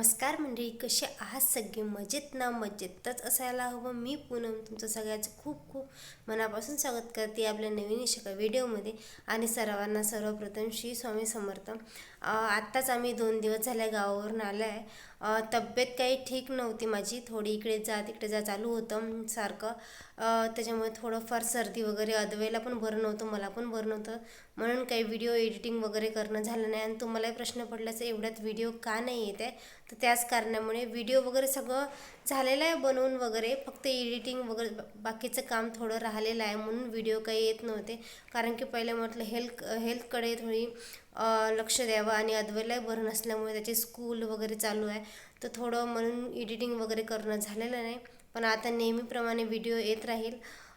नमस्कार मंडळी कसे आहात सगळे? मजेत ना? मजेतच असायला हवं. मी पूनम तुमचं सगळ्याचं खूप खूप मनापासून स्वागत करते आपल्या नवीन एका व्हिडिओमध्ये. आणि सर्वांना सर्वप्रथम श्री स्वामी समर्थ. आत्ताच आम्ही दोन दिवस झाले गावावरून आलं आहे तब्येत काही ठीक नव्हती माझी. थोडी इकडे जा तिकडे जा चालू होतं सारखं. त्याच्यामुळे थोडंफार सर्दी वगैरे अदवेला पण बरं नव्हतं मला पण बरं नव्हतं. म्हणून काही व्हिडिओ एडिटिंग वगैरे करणं झालं नाही आणि तुम्हालाही प्रश्न पडल्याचं एवढ्यात व्हिडिओ का नाही येत आहे? तर त्याच कारणामुळे व्हिडिओ वगैरे सगळं झालेलं आहे बनवून वगैरे फक्त एडिटिंग वगैरे बाकीचं काम थोडं राहिलेलं आहे म्हणून व्हिडिओ काही येत नव्हते. कारण की पहिले म्हटलं हेल्थ हेल्थकडे थोडी लक्ष द्यावं आणि अदवेलाही बरं नसल्यामुळे त्याची स्कूल वगैरे चालू आहे. तर थोडं म्हणून एडिटिंग वगैरे करणं झालेलं नाही. पण आता नेहमीप्रमाणे व्हिडिओ येत राहील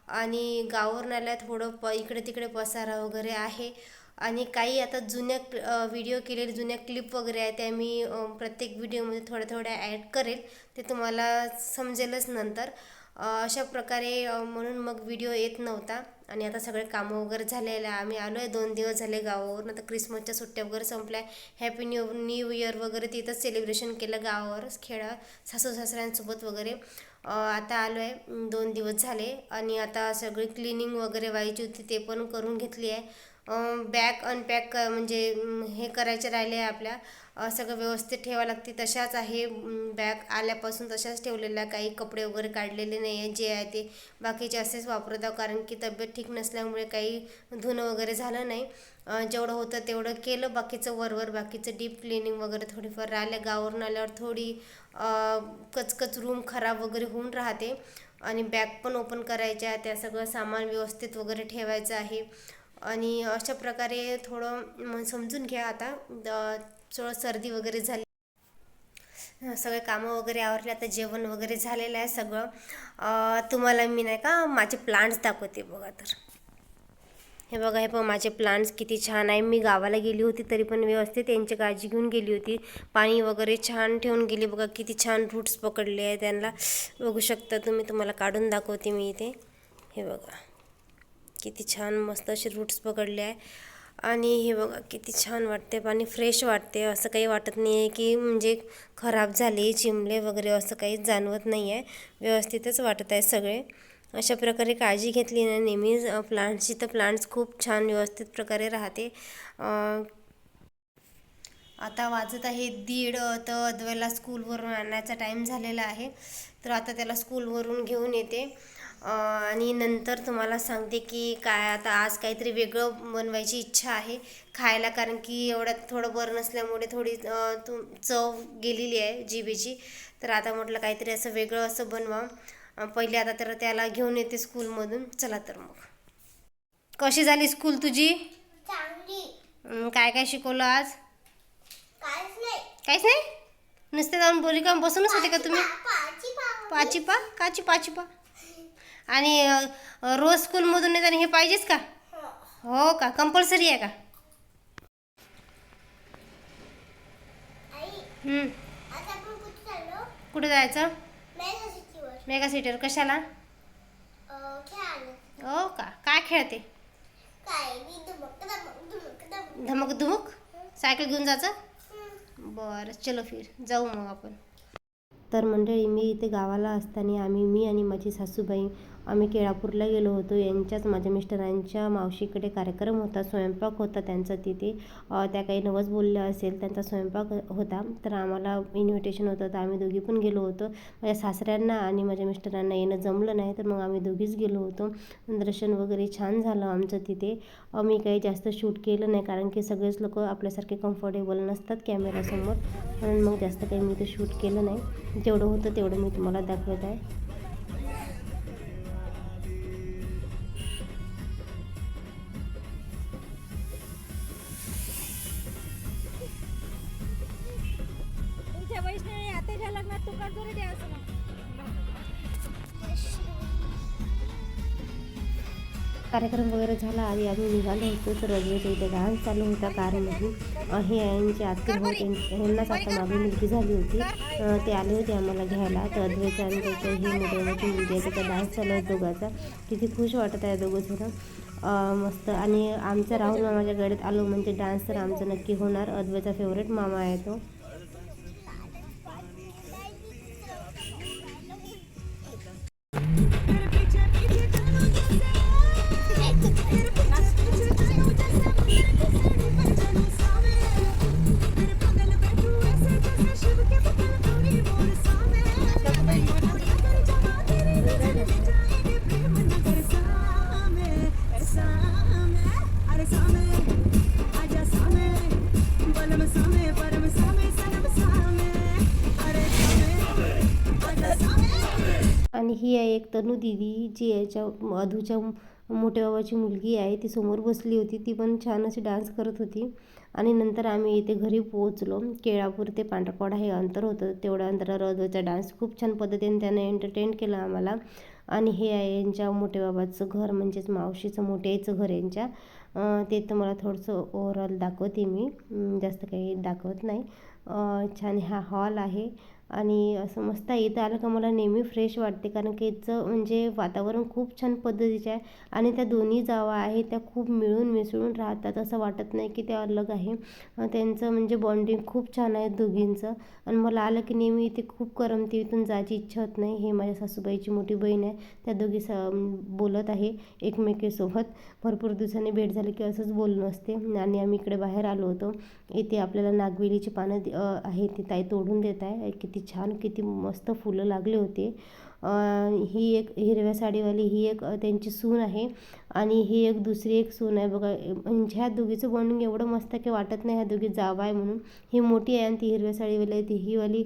आणि गावावरून आल्या थोडं प इकडे तिकडे पसारा वगैरे आहे. आणि काही आता जुन्या व्हिडिओ केलेले जुन्या क्लिप वगैरे आहे त्या मी प्रत्येक व्हिडिओमध्ये थोड्या थोड्या ॲड करेल. ते तुम्हाला समजेलच नंतर. अशा प्रकारे म्हणून मग व्हिडिओ येत नव्हता. आणि आता सगळे कामं वगैरे झालेलं आहे. आम्ही आलो आहे दोन दिवस झाले गावावरून. आता क्रिसमसच्या सुट्ट्या वगैरे संपल्या. हॅपी न्यू न्यू इयर वगैरे तिथंच सेलिब्रेशन केलं गावावरच खेळा सासू सासऱ्यांसोबत वगैरे. आता आलो आहे दोन दिवस झाले आणि आता सगळी क्लिनिंग वगैरे व्हायची होती ते पण करून घेतली आहे. बॅग अनपॅक म्हणजे हे करायचे राहिले आहे आपल्या सगळं व्यवस्थित ठेवावं लागते. तशाच आहे बॅग आल्यापासून तशाच ठेवलेल्या. काही कपडे वगैरे काढलेले नाही आहे जे आहे ते. बाकीचे असेच वापरत आहो कारण की तब्येत ठीक नसल्यामुळे काही धुणं वगैरे झालं नाही. जेवढं होतं तेवढं केलं. बाकीचं वरवर बाकीचं डीप क्लिनिंग वगैरे थोडीफार राहिल्या. गावावरून आल्यावर थोडी कचकच रूम खराब वगैरे होऊन राहते. आणि बॅग पण ओपन करायच्या त्या सगळं सामान व्यवस्थित वगैरे ठेवायचं आहे. आणि अशा प्रकारे थोडं समजून घ्या आता. थोडं सर्दी वगैरे झाली. सगळे कामं वगैरे आवरले आता जेवण वगैरे झालेलं आहे सगळं. तुम्हाला मी नाही का माझे प्लांट्स दाखवते बघा तर. हे बघा हे पण माझे प्लांट्स किती छान आहे. मी गावाला गेली होती तरी पण व्यवस्थित त्यांची काळजी घेऊन गेली होती. पाणी वगैरे छान ठेवून गेली. बघा किती छान रूट्स पकडले आहे त्यांना. बघू शकता तुम्ही तुम्हाला काढून दाखवते मी इथे. हे बघा. किती छान मस्त असे रूट्स पकडले आहे. आणि हे बघा किती छान वाटते पाणी फ्रेश वाटते. असं काही वाटत नाही आहे की म्हणजे खराब झाले चिमले वगैरे असं काही जाणवत नाही आहे व्यवस्थितच वाटत आहे सगळे. अशा प्रकारे काळजी घेतली ना नेहमी. प्लांट्सची तर प्लांट्स खूप छान व्यवस्थित प्रकारे राहते. आता वाजत आहे दीड तर अद्वैला स्कूलवरून आणायचा टाईम झालेला आहे. तर आता त्याला स्कूलवरून घेऊन येते. आणि नंतर तुम्हाला सांगते की काय आता आज काहीतरी वेगळं बनवायची इच्छा आहे खायला कारण की एवढ्यात थोडं बरं नसल्यामुळे थोडी तू चव गेलेली आहे जिभेची. तर आता म्हटलं काहीतरी असं वेगळं असं बनवा पहिले आता तर त्याला घेऊन येते स्कूलमधून. चला तर मग. कशी झाली स्कूल तुझी? काय काय शिकवलं आज? काहीच नाही. नुसते जाऊन बोली का? बसूनच होते का तुम्ही? पाची पाव पाची पा? काची पाची पा? आणि रोज स्कूलमधून येताना हे पाहिजेच का? हो का? कंपल्सरी आहे का? कुठे जायचं? मेगा सिटीवर. कशाला? हो का? काय खेळते? धमक धमक सायकल घेऊन जायचं. बरं चलो फिर. जाऊ मग आपण. तर मंडळी मी इथे गावाला असताना आम्ही मी आणि माझी सासूबाई आम्ही केळापूरला गेलो होतो. यांच्याच माझ्या मिस्टरांच्या मावशीकडे कार्यक्रम होता स्वयंपाक होता त्यांचा तिथे. त्या काही नवस बोलल्या असेल त्यांचा स्वयंपाक होता. तर आम्हाला इन्व्हिटेशन होतं तर आम्ही दोघी पण गेलो होतो. माझ्या सासऱ्यांना आणि माझ्या मिस्टरांना येणं जमलं नाही तर मग आम्ही दोघीच गेलो होतो. दर्शन वगैरे छान झालं आमचं तिथे. मी काही जास्त शूट केलं नाही कारण की सगळेच लोक आपल्यासारखे कम्फर्टेबल नसतात कॅमेऱ्यासमोर म्हणून मग जास्त काही मी ते शूट केलं नाही. जेवढं होतं तेवढं मी तुम्हाला दाखवत आहे. असं मग कार्यक्रम वगैरे झाला आणि आम्ही निघालो होतो तर रजनीच्या इथे डान्स चालू होता कारमधून हे यांचे आत्ते भाऊ ह्यांनाच आता माझी मुलगी झाली होती. ते आले होते आम्हाला घ्यायला. तर अद्वैत आणि त्याच्या ही मोठी मोठी मुलगी आहे त्याचा डान्स चालू आहे दोघाचा. किती खुश वाटत आहे दोघं जण. मस्त. आणि आमचा राहुल मामाच्या गाडीत आलो म्हणजे डान्स तर आमचा नक्की होणार. अद्वैतचा फेवरेट मामा आहे तो. आणि ही आहे एक तनू दिदी जी याच्या अधूच्या मोठ्या बाबाची मुलगी आहे. ती समोर बसली होती. ती पण छान अशी डान्स करत होती. आणि नंतर आम्ही इथे घरी पोहोचलो. केळापूर ते पांढरकवडा हे अंतर होतं. तेवढ्या अंतरावर अधूचा डान्स खूप छान पद्धतीने त्याने एंटरटेन केलं आम्हाला. आणि हे आहे यांच्या मोठ्या बाबाचं घर म्हणजेच मावशीचं मोठ्या घर यांच्या. ते तुम्हाला थोडंसं ओव्हरऑल दाखवते मी. जास्त काही दाखवत नाही. छान हा हॉल आहे आणि असं मस्त आहे. इथं आलं का मला नेहमी फ्रेश वाटते कारण की इथचं म्हणजे वातावरण खूप छान पद्धतीचे आहे आणि त्या दोन्ही जावा आहेत त्या खूप मिळून मिसळून राहतात असं वाटत नाही की त्या अलग आहे. त्यांचं म्हणजे बॉन्डिंग खूप छान आहे दोघींचं आणि मला आलं की नेहमी इथे खूप करमते इथून जायची इच्छा होत नाही. हे माझ्या सासूबाईची मोठी बहीण आहे. त्या दोघी स बोलत आहे एकमेकीसोबत. भरपूर दिवसांनी भेट झाली की असंच बोलणं असते आणि आम्ही इकडे बाहेर आलो होतो. इथे आपल्याला नागवेलीची पानं आहे ती ताई तोडून देत आहे. किती छान किती मस्त फुलं लागले होते. ही एक हिरव्या साडीवाली ही एक त्यांची सून आहे. आणि ही एक दुसरी एक सून आहे. बघा म्हणजे ह्या दोघीचं बॉन्डिंग एवढं मस्त की वाटत नाही ह्या दोघी जावा आहे म्हणून. ही मोठी आहे आणि ती हिरव्या साडीवाली आहे. ती ही वाली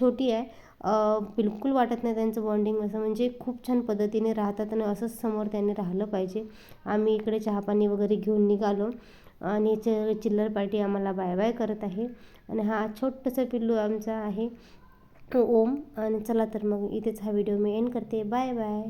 छोटी आहे. बिलकुल वाटत नाही त्यांचं बॉन्डिंग असं. म्हणजे खूप छान पद्धतीने राहतात आणि असंच समोर त्यांनी राहिलं पाहिजे. आम्ही इकडे चहापाणी वगैरे घेऊन निघालो आणि च चिल्लर पार्टी आम्हाला बाय बाय करत आहे. आणि हा छोटंसं पिल्लू आमचा आहे. ओम. आणि चला तर मग इथेच हा व्हिडिओ मी एंड करते. Bye bye.